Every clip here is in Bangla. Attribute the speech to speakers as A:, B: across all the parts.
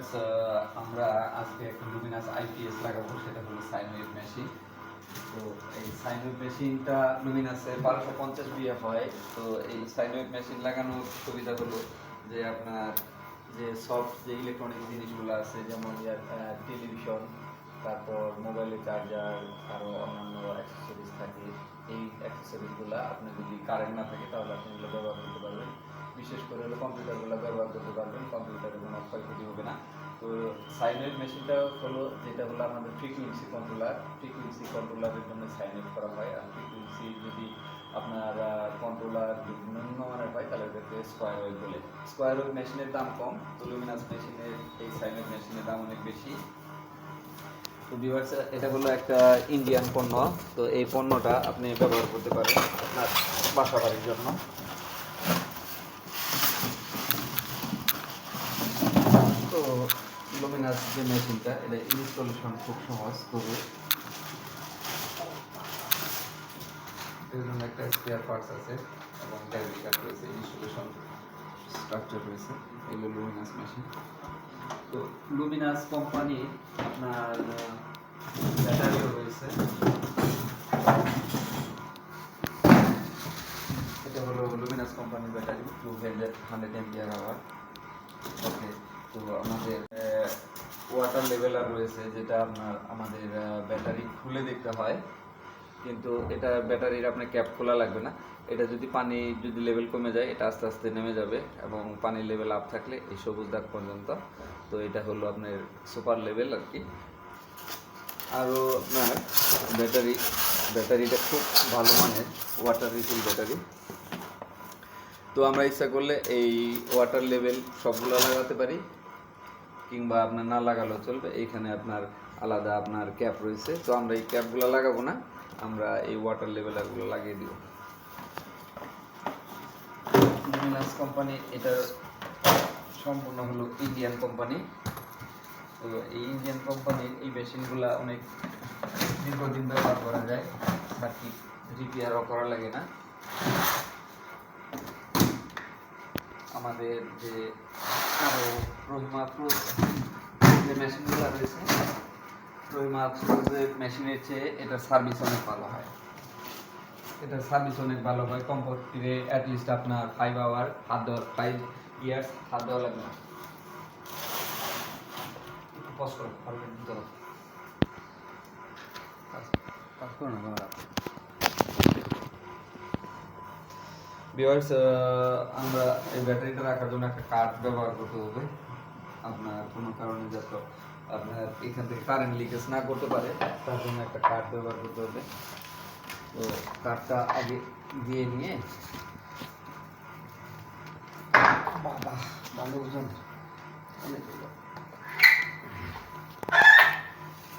A: ভিউয়ার্স আমরা আজকে একটা লুমিনাস আইপিএস লাগাবো, সেটা হলো সাইন ওয়েভ মেশিন তো এই সাইন ওয়েভ মেশিনটা লুমিনাসের বারোশো পঞ্চাশ বিএফ হয়। তো এই সাইন ওয়েভ মেশিন লাগানোর সুবিধা হলো যে আপনার যে সফট যে ইলেকট্রনিক জিনিসগুলো আছে, যেমন টেলিভিশন তারপর মোবাইলের চার্জার আরও অন্যান্য অ্যাক্সেসরিজ থাকে। এই অ্যাক্সেসরিজগুলো আপনি যদি কারেন্ট না থাকে, তাহলে আপনি এগুলো ব্যবহার করতে পারবেন। বিশেষ করে হলো কম্পিউটারগুলো ব্যবহার করতে পারবেন কম্পিউটারের কোনো ক্ষয়ক্ষতি হবে না। তো সাইনের মেশিনটা হলো যেটা হলো আমাদের ফ্রিকুয়েন্সি কন্ট্রোলার ফ্রিকুয়েন্সি কন্ট্রোলারের জন্য সাইন আপ করা হয়। আর ফ্রিকুয়েন্সি যদি আপনার কন্ট্রোলার নিম্নমানের হয়, তাহলে ওটাকে স্কোয়ার ওয়েভ বলে। স্কোয়ার ওয়েভ মেশিনের দাম কম তো লুমিনাস মেশিনের এই সাইনের মেশিনের দাম অনেক বেশি। তো ভিউয়ার্স এটা হলো একটা ইন্ডিয়ান পণ্য। তো এই পণ্যটা আপনি ব্যবহার করতে পারেন আপনার বাসা বাড়ির জন্য। লুমিনাস যে মেশিনটা, এটা ইনস্টলেশন খুব সহজ তবে এর জন্য একটা স্পেয়ার পার্টস আছে এবং ড্রাইভিং কার্ড রয়েছে ইনস্টলেশন স্ট্রাকচার রয়েছে। এগুলো লুমিনাস মেশিন তো লুমিনাস কোম্পানি আপনার ব্যাটারিও রয়েছে। এটা হলো লুমিনাস কোম্পানির battery two hundred hundred ampere hour okay তো আমাদের ওয়াটার লেভেলার রয়েছে যেটা আপনার আমাদের ব্যাটারি খুলে দেখতে হয়। কিন্তু এটা ব্যাটারির আপনার ক্যাপ খোলা লাগবে না। এটা যদি পানি যদি লেভেল কমে যায়, এটা আস্তে আস্তে নেমে যাবে এবং পানির লেভেল আপ থাকলে এই সবুজ দাগ পর্যন্ত। তো এটা হলো আপনার সুপার লেভেল আর কি। আরও আপনার ব্যাটারি ব্যাটারিটা খুব ভালো মানের ওয়াটার রিফিল ব্যাটারি তো আমরা ইচ্ছা করলে এই ওয়াটার লেভেল সবগুলো লাগাতে পারি। কিংবা আপনার না লাগালেও চলবে। এইখানে আপনার আলাদা আপনার ক্যাপ রয়েছে। তো আমরা এই ক্যাপগুলো লাগাবো না। আমরা এই ওয়াটার লেভেলারগুলো লাগিয়ে দিব। লুমিনাস কোম্পানি এটা সম্পূর্ণ হলো ইন্ডিয়ান কোম্পানি তো এই ইন্ডিয়ান কোম্পানির এই মেশিনগুলো অনেক দীর্ঘদিন ব্যবহার করা যায়। সার্কিট রিপেয়ারও করা লাগে না। আমাদের যে আরও রহিমা প্রুফ যে মেশিনগুলো রয়েছে রহিমা যে মেশিনের চেয়ে এটার সার্ভিস অনেক ভালো হয়। এটার সার্ভিস অনেক ভালো হয় কমপক্ষে অ্যাটলিস্ট আপনার ফাইভ আওয়ার হাত দেওয়ার ফাইভ ইয়ার্স হাত দেওয়া লাগবে না। পজ করো পারবেন ধরো ভিউয়ার্স আমরা এই ব্যাটারিটা রাখার জন্য একটা কার্ড ব্যবহার করতে হবে। আপনার কোনো কারণে যাতে আপনার এখান থেকে কারেন্ট লিকেজ না করতে পারে, তার জন্য একটা কার্ড ব্যবহার করতে হবে। তো কার্ডটা আগে দিয়ে নিয়ে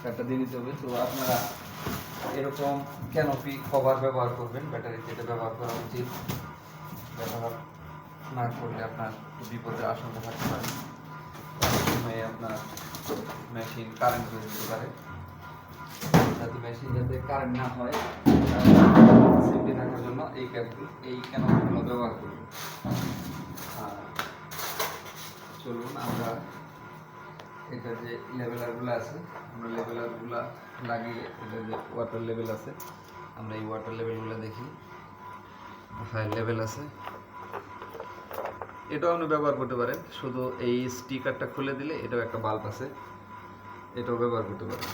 A: কার্ডটা দিয়ে নিতে হবে। তো আপনারা এরকম ক্যানোপি কভার ব্যবহার করবেন ব্যাটারি যেটা ব্যবহার করা উচিত। ব্যবহার না করলে আপনার বিপদের আশঙ্কা থাকতে পারে। সময় আপনার মেশিন কারেন্ট হয়ে যেতে পারে। যাতে মেশিন যাতে কারেন্ট না হয় সেফটি থাকার জন্য এই ক্যাপগুলো এই ক্যানোপিগুলো ব্যবহার করব আর চলুন আমরা এটার যে লেভেলারগুলো আছে, আমরা লেভেলারগুলো লাগিয়ে এটার যে ওয়াটার লেভেল আছে, আমরা এই ওয়াটার লেভেলগুলো দেখি। হাই লেভেল আছে। এটাও আপনি ব্যবহার করতে পারেন। শুধু এই স্টিকারটা খুলে দিলে এটাও একটা বাল্ব আছে। এটাও ব্যবহার করতে পারেন।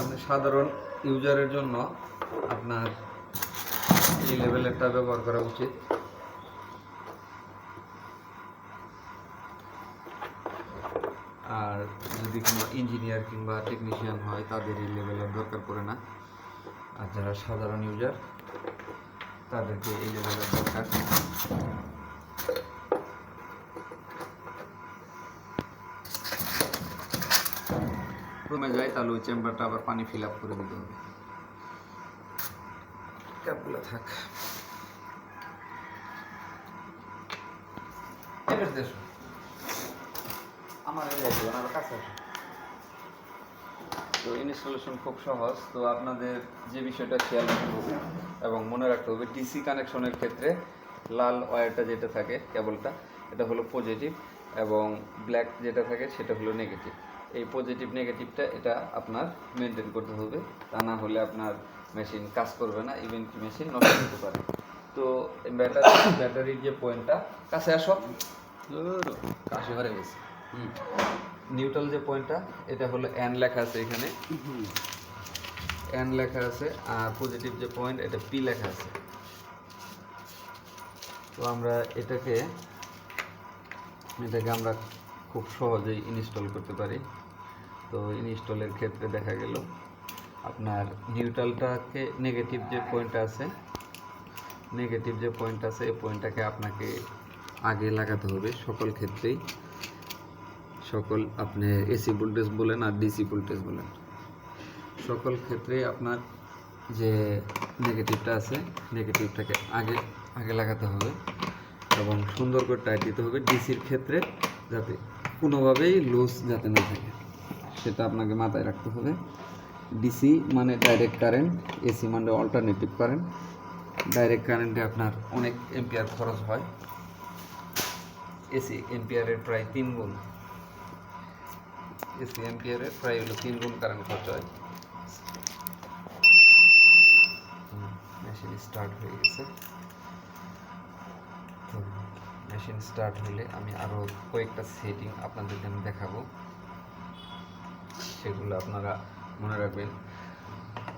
A: আপনি সাধারণ ইউজারের জন্য আপনার এই লেভেলেরটা ব্যবহার করা উচিত। যদি কোনো ইঞ্জিনিয়ার কিংবা টেকনিশিয়ান হয়, তাদের এই লেভেলের দরকার পড়ে না। আর যারা সাধারণ ইউজার তাদেরকে এই লেভেলের দরকার। কমে যায় তাহলে ওই চেম্বারটা আবার পানি ফিল আপ করে দিতে হবে। ক্যাপগুলো থাক। এবার দেশো আমার ওনার কাছে। তো ইনস্টলেশন খুব সহজ। তো আপনাদের যে বিষয়টা খেয়াল রাখতে হবে এবং মনে রাখতে হবে ডিসি কানেকশনের ক্ষেত্রে লাল ওয়্যারটা যেটা থাকে কেবলটা এটা হলো পজিটিভ এবং ব্ল্যাক যেটা থাকে সেটা হলো নেগেটিভ এই পজিটিভ নেগেটিভটা এটা আপনার মেনটেন করতে হবে। তা না হলে আপনার মেশিন কাজ করবে না ইভেন কি মেশিন নষ্ট হতে পারে। তো ব্যাটারি ব্যাটারির যে পয়েন্টটা কাছে আসো।
B: কাশি হয়ে গেছে।
A: নিউট্রাল যে পয়েন্টটা, এটা হলো এন লেখা আছে এখানে। এন লেখা আছে, আর পজিটিভ যে পয়েন্ট এটা পি লেখা আছে। তো আমরা এটাকে এটাকে আমরা খুব সহজেই ইনস্টল করতে পারি। তো ইনস্টলের ক্ষেত্রে দেখা গেল, আপনার নিউট্রালটাকে নেগেটিভ যে পয়েন্টটা আছে নেগেটিভ যে পয়েন্ট আছে, এই পয়েন্টটাকে আপনাকে আগে লাগাতে হবে সকল ক্ষেত্রেই। সকল আপনি এসি ভোল্টেজ বলেন আর ডিসি ভোল্টেজ বলেন। সকল ক্ষেত্রেই আপনার যে নেগেটিভটা আছে, নেগেটিভটাকে আগে আগে লাগাতে হবে এবং সুন্দর করে টাইট দিতে হবে ডিসির ক্ষেত্রে যাতে কোনোভাবেই লুজ যাতে না থাকে। সেটা আপনাকে মাথায় রাখতে হবে। ডিসি মানে ডাইরেক্ট কারেন্ট এসি মানে অল্টারনেটিভ কারেন্ট ডাইরেক্ট কারেন্টে আপনার অনেক এম্পিয়ার খরচ হয়। এসি এম্পিয়ারের প্রায় তিন গুণ। এসি এম্পিয়ারের প্রায় হলো তিন গুণ কারেন্ট খরচ হয়। মেশিন স্টার্ট হয়ে গেছে। তো মেশিন স্টার্ট হলে আমি আরও কয়েকটা সেটিং আপনাদেরকে আমি দেখাবো। সেগুলো আপনারা মনে রাখবেন।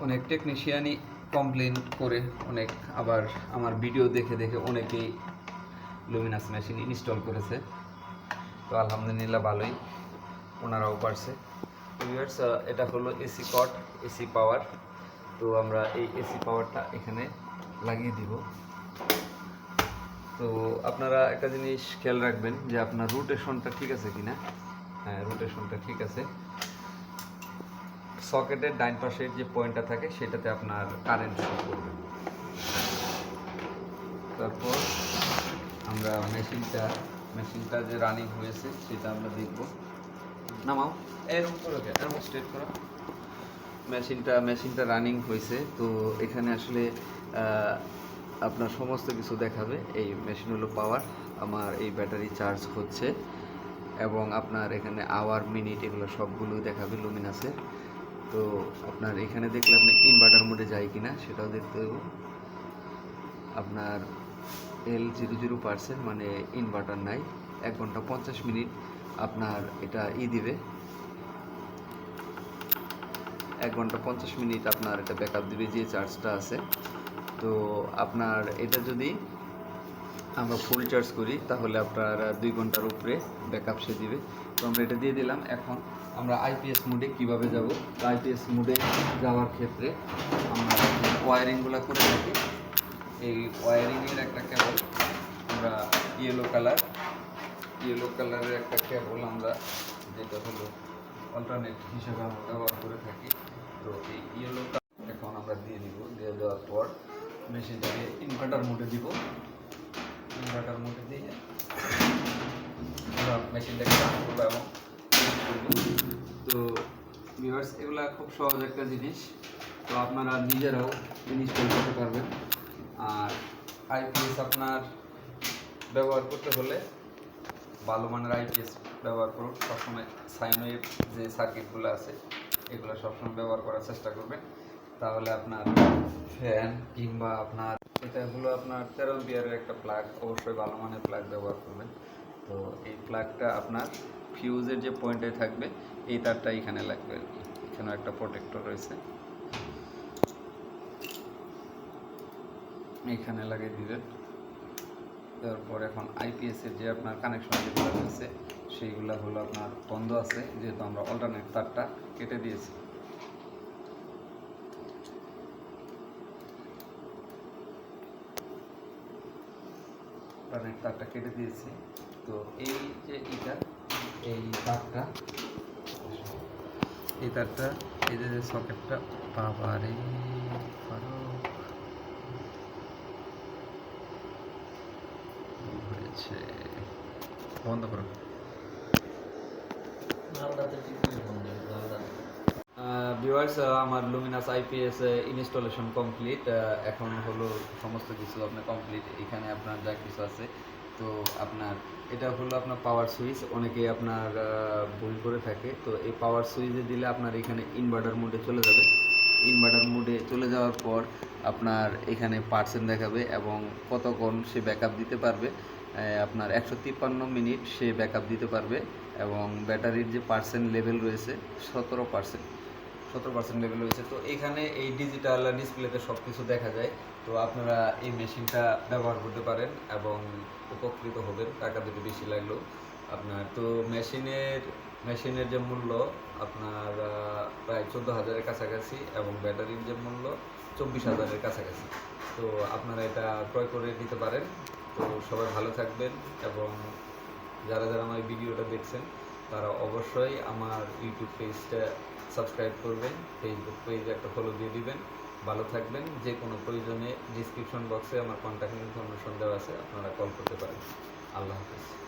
A: অনেক টেকনিশিয়ানই কমপ্লেন করে, অনেক আবার আমার ভিডিও দেখে দেখে অনেকেই লুমিনাস মেশিন ইনস্টল করেছে। তো আলহামদুলিল্লাহ ভালোই। ওনারাও পারছে। ভিউয়ার্স এটা হলো এসি কট এসি পাওয়ার তো আমরা এই এসি পাওয়ারটা এখানে লাগিয়ে দিব। তো আপনারা একটা জিনিস খেয়াল রাখবেন যে আপনার রোটেশনটা ঠিক আছে কিনা? হ্যাঁ রোটেশনটা ঠিক আছে। সকেটের ডাইন পাশের যে পয়েন্টটা থাকে, সেটাতে আপনার কারেন্ট শো করবে। তারপর আমরা মেশিনটা মেশিনটা যে রানিং হয়েছে, সেটা আমরা দেখব। নামাও। এরকম করো এরকম স্ট্রেট করো। মেশিনটা মেশিনটা রানিং হয়েছে তো এখানে আসলে আপনার সমস্ত কিছু দেখাবে। এই মেশিন হলো পাওয়ার আমার এই ব্যাটারি চার্জ হচ্ছে এবং আপনার এখানে আওয়ার মিনিট এগুলো সবগুলো দেখাবে লুমিনাসের তো আপনার এখানে দেখলে আপনি ইনভার্টার মোডে যায় কিনা সেটাও দেখতে হবে। আপনার এল জিরো জিরো পার্সেন্ট মানে ইনভার্টার নাই এক ঘণ্টা পঞ্চাশ মিনিট আপনার এটা ই দিবে। এক ঘণ্টা পঞ্চাশ মিনিট আপনার এটা ব্যাকআপ দিবে, যে চার্জটা আছে। তো আপনার এটা যদি আমরা ফুল চার্জ করি, তাহলে আপনার দুই ঘণ্টার উপরে ব্যাকআপ সে দিবে। তো আমরা এটা দিয়ে দিলাম। এখন আমরা আইপিএস মোডে কীভাবে যাব? আইপিএস মোডে যাওয়ার ক্ষেত্রে আমরা ওয়ারিংগুলো করে থাকি। এই ওয়ারিংয়ের একটা কেবল আমরা ইয়েলো কালার ইয়েলো কালারের একটা কেবল আমরা, যেটা হলো অল্টারনেট হিসেবে আমরা ব্যবহার করে থাকি। তো এই ইয়েলো এখন আমরা দিয়ে দিব। দিয়ে দেওয়ার পর মেশিনটাকে ইনভার্টার মোডে দিব। ইনভার্টার মোডে দিয়ে আমরা মেশিনটাকে করব এবং তো ভিউয়ার্স এগুলা খুব সহজ একটা জিনিস। তো আপনারা নিজেরাও ইনস্টল করতে পারবেন। আর আইপিএস আপনার ব্যবহার করতে হলে ভালো মানের আইপিএস ব্যবহার করুন। সবসময় সাইনওয়েভ যে সার্কিটগুলো আছে, এগুলো সবসময় ব্যবহার করার চেষ্টা করবেন। তাহলে আপনার ফ্যান কিংবা আপনার এটা হলো আপনার তেরো বিয়ারের একটা প্লাগ অবশ্যই ভালো মানের প্লাগ ব্যবহার করবেন। তো এই প্লাগটা আপনার ফিউজের যে পয়েন্টে থাকবে, এই তারটা এখানে লাগবে আর কি। এখানেও একটা প্রোটেক্টর রয়েছে। এখানে লাগিয়ে দিবেন। তারপর এখন আইপিএস এর যে আপনার কানেকশন যেগুলো রয়েছে, সেইগুলো হলো আপনার বন্ধ আছে, যেহেতু আমরা অল্টারনেট তারটা কেটে দিয়েছি। অল্টারনেট তারটা কেটে দিয়েছি। তো এই যে এটা, এই তারটা এই তারটা, এই যে সকেটটা বাবারে হয়েছে বন্ধ করো। ভিউয়ার্স আমার লুমিনাস আইপিএস ইনস্টলেশন কমপ্লিট এখন হলো সমস্ত কিছু আপনার কমপ্লিট এখানে আপনার যা কিছু আছে তো আপনার এটা হলো আপনার পাওয়ার সুইচ অনেকেই আপনার আহ, ভুল করে থাকে। তো এই পাওয়ার সুইচে দিলে আপনার এখানে ইনভার্টার মোডে চলে যাবে। ইনভার্টার মোডে চলে যাওয়ার পর আপনার এখানে পার্সেন্ট দেখাবে এবং কতক্ষণ সে ব্যাকআপ দিতে পারবে। আপনার একশো তিপ্পান্ন মিনিট সে ব্যাকআপ দিতে পারবে এবং ব্যাটারির যে পার্সেন্ট লেভেল রয়েছে, সতেরো পার্সেন্ট সতেরো পার্সেন্ট লেভেল রয়েছে। তো এখানে এই ডিজিটাল ডিসপ্লেতে সব কিছু দেখা যায়। তো আপনারা এই মেশিনটা ব্যবহার করতে পারেন এবং উপকৃত হবেন, টাকা দিতে বেশি লাগলেও। আপনার তো মেশিনের মেশিনের যে মূল্য, আপনার প্রায় চোদ্দ হাজারের কাছাকাছি এবং ব্যাটারির যে মূল্য, চব্বিশ হাজারের কাছাকাছি। তো আপনারা এটা ক্রয় করে নিতে পারেন। তো সবাই ভালো থাকবেন এবং যারা যারা আমার ভিডিওটা দেখছেন, তারা অবশ্যই আমার ইউটিউব পেজটা সাবস্ক্রাইব করবেন, ফেসবুক পেজে একটা ফলো দিয়ে দিবেন। ভালো থাকবেন, যে কোনো প্রয়োজনে ডিসক্রিপশন বক্সে আমার কন্ট্যাক্ট ইনফরমেশন দেওয়া আছে, আপনারা কল করতে পারেন। আল্লাহ হাফিজ।